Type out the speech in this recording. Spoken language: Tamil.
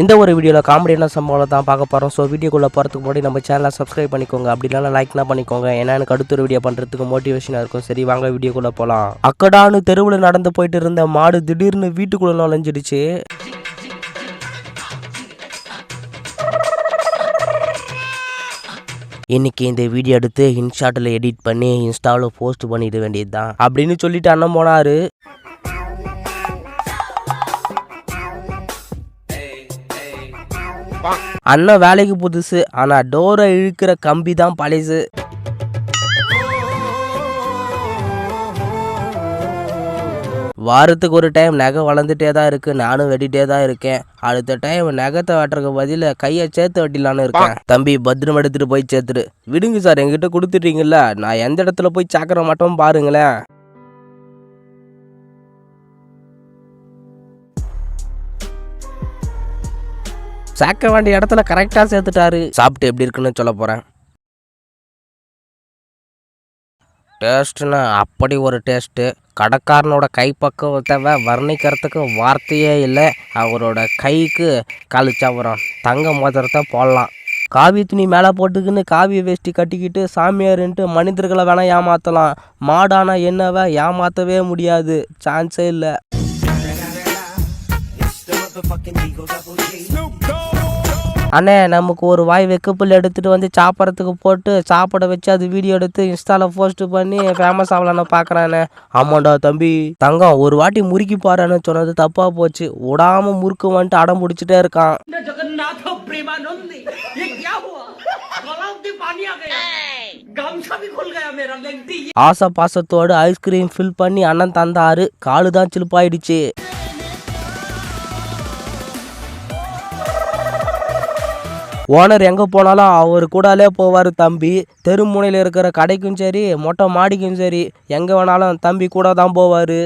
இந்த ஒரு வீடியோவில் காமெடியான சம்பவம் தான் பார்க்க போகிறோம் ஸோ வீடியோக்குள்ளே போகிறதுக்கு முன்னாடி நம்ம சேனலை சப்ஸ்கிரைப் பண்ணிக்கோங்க. அப்படி இல்லைனா லைக்னா பண்ணிக்கோங்க. ஏன்னா எனக்கு அடுத்த ஒரு வீடியோ பண்ணுறதுக்கு மோட்டிவேஷனாக இருக்கும். சரி வாங்க வீடியோக்குள்ளே போகலாம் அக்கடான்னு தெருவில் நடந்து போயிட்டு இருந்த மாடு திடீர்னு வீட்டுக்குள்ளே நுழைஞ்சிடுச்சு. இன்னைக்கு இந்த வீடியோ எடுத்து இன்ஷாட்டில் எடிட் பண்ணி இன்ஸ்டாவில் போஸ்ட் பண்ணிட வேண்டியது தான் அப்படின்னு சொல்லிட்டு அண்ணன் போனாரு. அண்ணன் வேலைக்கு புதுசு ஆனா டோரை இழுக்கிற கம்பி தான் பழசு. வாரத்துக்கு ஒரு டைம் நகை வளர்ந்துட்டே தான் இருக்கு நானும் வெட்டிட்டே தான் இருக்கேன். அடுத்த டைம் நகத்தை வெட்டுறதுக்கு பதில் கையை சேர்த்து வெட்டிடலான்னு இருக்கேன். தம்பி பத்திரம் எடுத்துட்டு போய் சேர்த்துடு. விடுங்க சார் என்கிட்ட கொடுத்துட்டீங்கல்ல நான் எந்த இடத்துல போய் சாக்கிற மட்டும் பாருங்களேன். சேர்க்க வேண்டிய இடத்துல கரெக்டாக சேர்த்துட்டாரு. சாப்பிட்டு எப்படி இருக்குன்னு சொல்ல போகிறேன் டேஸ்ட்டுன்னா அப்படி ஒரு டேஸ்ட்டு கடைக்காரனோட கைப்பக்குவத்தை வர்ணிக்கிறதுக்கு வார்த்தையே இல்லை. அவரோட கைக்கு கழிச்சவரம் தங்க மோதிரத்தை போடலாம். காவி துணி மேலே போட்டுக்கின்னு காவி வேஷ்டி கட்டிக்கிட்டு சாமியாருன்ட்டு மனிதர்களை வேணால் ஏமாற்றலாம் மாடானா என்னவை ஏமாற்றவே முடியாது. சான்ஸே இல்லை. அண்ணே நமக்கு ஒரு வாய் வெக்கப்புல் எடுத்துகிட்டு வந்து சாப்பிட்றதுக்கு போட்டு சாப்பிட வச்சு அது வீடியோ எடுத்து இன்ஸ்டாவில் போஸ்ட் பண்ணி ஃபேமஸ் ஆகலான்னு பார்க்குறானே ஆமாண்டா தம்பி. தங்கம் ஒரு வாட்டி முறுக்கி பாருன்னு சொன்னது தப்பாக போச்சு. விடாம முறுக்கு வந்துட்டு அடம் பிடிச்சிட்டே இருக்கான். ஆசை பாசத்தோடு ஐஸ்கிரீம் ஃபில் பண்ணி அண்ணன் தந்தாரு. காலு தான் சிலுப்பாயிடுச்சு. ஓனர் எங்கே போனாலும் அவர் கூடாலே போவார் தம்பி. தெருமுனையில் இருக்கிற கடைக்கும் சரி மொட்டை மாடிக்கும் சரி எங்கே வேணாலும் தம்பி கூட தான் போவார்.